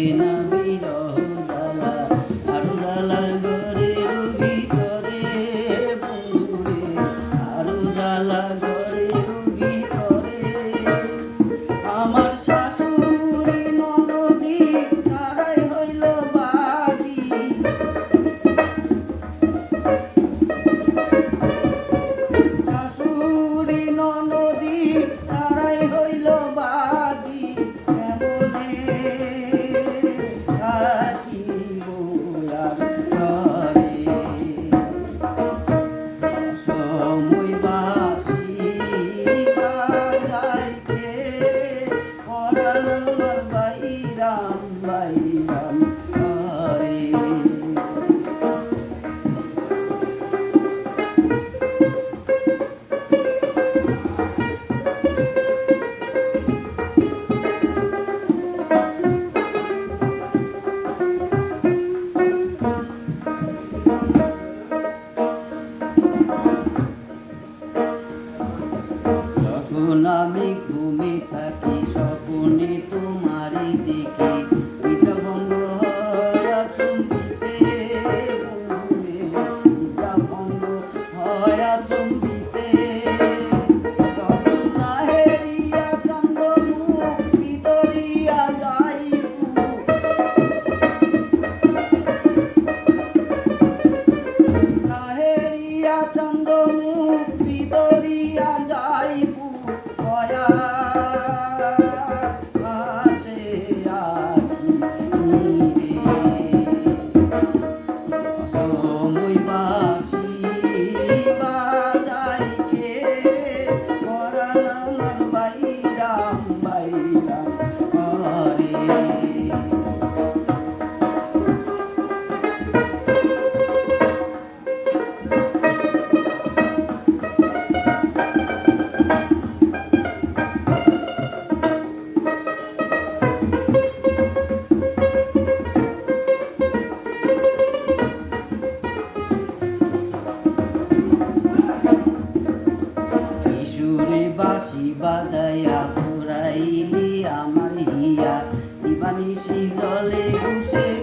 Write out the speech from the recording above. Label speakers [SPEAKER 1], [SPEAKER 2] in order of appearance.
[SPEAKER 1] You know. বাজায়া পুরাইলি আমার হিয়া দিবানিশি শীতলে ঘুষে